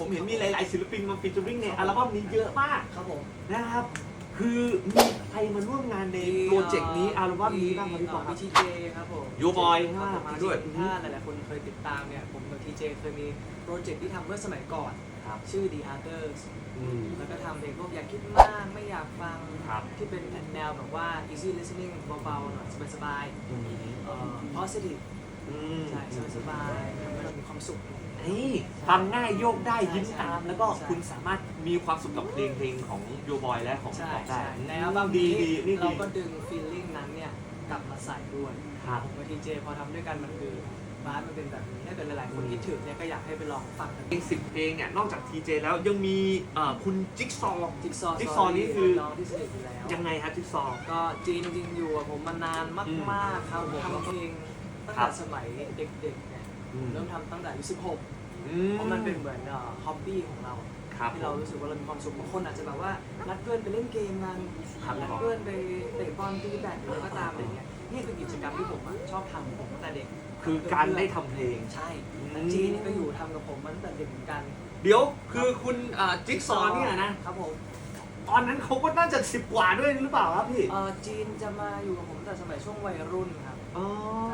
ผมเห็นมีหลาย ๆ ศิลปินมาฟีเจอริ่งในอัลบั้มนี้เยอะมากครับผมนะครับ คือมีใครมาร่วมงานในโปรเจกต์นี้อัลบั้มนี้บ้างครับพี่ปอคมีรับ ทีเจครับผม Yo Boy ครับผมมาด้วยจริงๆถ้าหลายๆคนเคยติดตามเนี่ย ผมกับทีเจเคยมีโปรเจกต์ที่ทำเมื่อสมัยก่อน ครับ ชื่อ The Others อืม แล้วก็ทำเพลงพวกอยากคิดมากไม่อยากฟัง ครับ ที่เป็นแนวแบบว่า easy listening เบาๆหน่อยสบายๆเอ่อ positive อืม ใช่สบาย ความสุข นี่ฟังง่ายโยกได้ยิ้มใช่ตาม แล้วก็ใช่คุณสามารถมีความสุขกับเพลงเพลงของโยบอยและของใช่ของได้ใช่ในอัลบั้มดีนี้ดีนี่เราดี ก็ดึง feeling นั้นเนี่ยกลับมาใส่ด้วยครับ ผมกับทีเจพอทำด้วยกันมันคือบาสมันเป็นแบบนี้ถ้าเกิดหลายๆคนอืมคิดถึงเนี่ยก็อยากให้ไปลองฟังกันเพลงสิบเพลงเนี่ยนอกจากทีเจแล้วยังมีเอ่อคุณจิ๊กซอว์ จิ๊กซอว์จิ๊กซอว์นี่คือ น้องที่สนิทอยู่แล้ว ยังไงฮะจิ๊กซอว์ ก็จีนจริงๆอยู่กับผมมานานมากๆครับผมทำเพลงตั้งครัแต่บสมัยเด็กๆเนี่ยเริ่มทำตั้งแต่อายุ16อืเพราะมันเป็นเหมือนฮ็อบบี้ของเรา ครับที่เรารู้สึกว่าเรามีความสุขบางคนอาจจะแบบว่านัดเพื่อนไปเล่นเกมกันครับนัดเพื่อนไปเตะบอลตีแบดหรืออะไรก็ตามอะไรเงี้ยนี่คือกิจกรรมที่ผมอะชอบทำผมตั้งแต่เด็กคือการได้ทำเพลง ใช่อืมแต่จีนนี่ก็อยู่ทำกับผมมาตั้งแต่เด็กเหมือนกันเดี๋ยวคือคุณเอ่อจิ๊กซอว์เนี่ยนะ ครับผมตอนนั้นเขาก็น่าจะสิบกว่าด้วยหรือเปล่าครับพี่ เอ่อจีนจะมาอยู่กับผมตั้งแต่สมัยช่วงวัยรุ่นครับ อ๋อตอนนี้ก็ยังวัย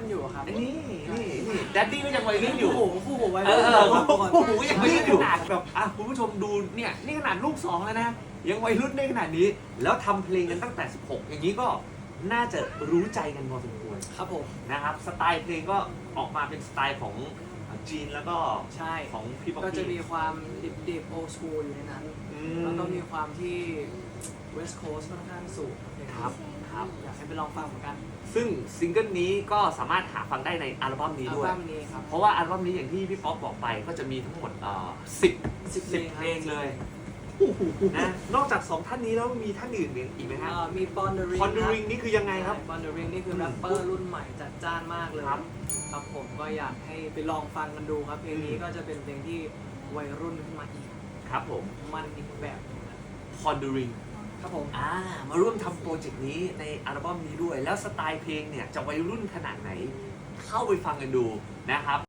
รุ่นอยู่ครับนี่นี่นี่แดดดี้ก็ยังวัยรุ่นอยู่คู่หูคู่หูวัยเอรุ่นอก่อนโอ้โหยังวัยรุ่นอยู่ขนาดแบบอะคุณผู้ชมดูเนี่ยนี่ขนาดลูกสองแล้วนะยังวัยรุ่นได้ขนาดนี้ แล้วทำเพลงกันตั้งแต่ 16 อย่างนี้ก็น่าจะรู้ใจกันพอสมควรครับผม นะครับสไตล์เพลงก็ออกมาเป็นสไตล์ของจีนแล้วก็ใช่ ของพี่ป๊อปก็จะมีปี้ความดิบๆโอ s ส h o ู l อยู่ในนั้น อื แล้วก็มีความที่ West Coast ค่อนข้างสูงเพลงนี้ครับ ครับอยากให้ไปลองฟังเหมือนกันซึ่งซิงเกิลนี้ก็สามารถหาฟังได้ในอัลบั้มนี้อัลด้วย บั้มนี้ครับ เพราะว่าอัลบั้มนี้อย่างที่พี่ป๊อปบอกไปก็จะมีทั้งหมดเอ่อสิบสิบสิบเพเพลลงงครับ เลยนะนอกจากสองท่านนี้แล้วมีท่านอื่นอีกไหมฮะเอ่อมี Pondering คอนดูริงนี่คือยังไงครับบอนเดอริงนี่คือแรปเปอร์รุ่นใหม่จัดจ้านมากเลยครับ ครับผมก็อยากให้ไปลองฟังกันดูครับ เพลงนี้ก็จะเป็นเพลงที่วัยรุ่นขึ้นมาอีก ครับผมมันอีกแบบหนึงนะ คอนดูริง ครับผมอ่ามาร่วมทำโปรเจกต์นี้ในอัลบั้มนี้ด้วย แล้วสไตล์เพลงเนี่ยจะวัยรุ่นขนาดไหน เข้าไปฟังกันดูนะครับ